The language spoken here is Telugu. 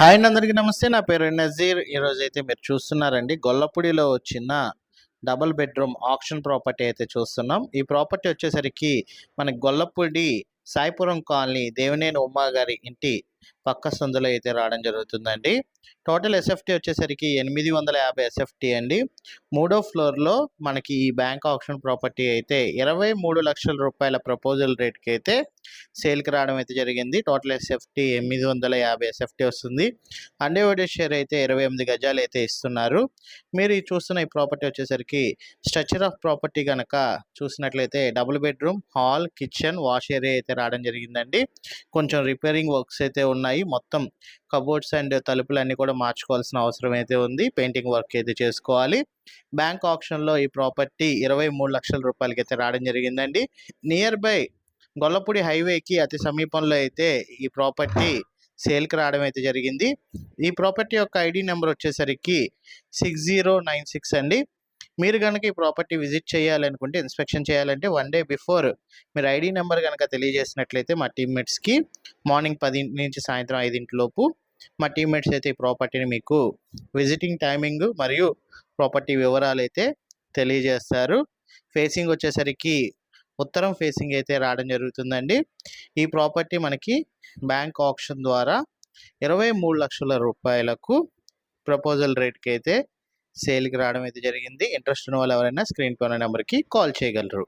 హాయ్ అండి అందరికీ నమస్తే. నా పేరు నజీర్ ఈరోజు అయితే మీరు చూస్తున్నారండి. గొల్లపూడిలో వచ్చిన డబుల్ బెడ్రూమ్ ఆప్షన్ ప్రాపర్టీ అయితే చూస్తున్నాం. ఈ ప్రాపర్టీ వచ్చేసరికి మన గొల్లపూడి సాయిపురం కాలనీ దేవినేని ఉమ్మా గారి ఇంటి పక్క సందులో అయితే రావడం జరుగుతుందండి. టోటల్ ఎస్ఎఫ్టీ వచ్చేసరికి ఎనిమిది వందల యాభై ఎస్ఎఫ్టీ అండి. మూడో ఫ్లోర్లో మనకి ఈ బ్యాంక్ ఆప్షన్ ప్రాపర్టీ అయితే ఇరవై మూడు లక్షల రూపాయల ప్రపోజల్ రేట్కి అయితే సేల్కి రావడం అయితే జరిగింది. టోటల్ ఎస్ఎఫ్టీ ఎనిమిది వందల యాభై ఎస్ఎఫ్టీ వస్తుంది. అన్డివైడెడ్ షేర్ అయితే ఇరవై ఎనిమిది గజాలు అయితే ఇస్తున్నారు. మీరు ఈ చూస్తున్న ఈ ప్రాపర్టీ వచ్చేసరికి స్ట్రక్చర్ ఆఫ్ ప్రాపర్టీ కనుక చూసినట్లయితే double bedroom hall kitchen wash area అయితే రావడం జరిగిందండి. కొంచెం రిపేరింగ్ వర్క్స్ అయితే ఉన్నాయి. మొత్తం కబోర్డ్స్ అండ్ తలుపులు అన్నీ కూడా మార్చుకోవాల్సిన అవసరం అయితే ఉంది. పెయింటింగ్ వర్క్ అయితే చేసుకోవాలి. బ్యాంక్ ఆప్షన్లో ఈ ప్రాపర్టీ ఇరవై మూడు లక్షల రూపాయలకి అయితే రావడం జరిగిందండి. నియర్ బై గొల్లపూడి హైవేకి అతి సమీపంలో అయితే ఈ ప్రాపర్టీ సేల్కి రావడం అయితే జరిగింది. ఈ ప్రాపర్టీ యొక్క ఐడి నెంబర్ వచ్చేసరికి సిక్స్ జీరో నైన్ సిక్స్ అండి. మీరు కనుక ఈ ప్రాపర్టీ విజిట్ చేయాలనుకుంటే ఇన్స్పెక్షన్ చేయాలంటే వన్ డే బిఫోర్ మీరు ఐడి నెంబర్ కనుక తెలియజేసినట్లయితే మా టీమ్మేట్స్కి మార్నింగ్ పది నుంచి సాయంత్రం ఐదింటిలోపు మా టీమ్మేట్స్ అయితే ఈ ప్రాపర్టీని మీకు విజిటింగ్ టైమింగ్ మరియు ప్రాపర్టీ వివరాలు అయితే తెలియజేస్తారు. ఫేసింగ్ వచ్చేసరికి ఉత్తరం ఫేసింగ్ అయితే రావడం జరుగుతుందండి. ఈ ప్రాపర్టీ మనకి బ్యాంక్ ఆప్షన్ ద్వారా ఇరవై మూడు లక్షల రూపాయలకు ప్రపోజల్ రేట్కి అయితే సేల్కి రావడం అయితే జరిగింది. ఇంట్రెస్ట్ ఉన్న వాళ్ళు ఎవరైనా స్క్రీన్ పైన నెంబర్కి కాల్ చేయగలరు.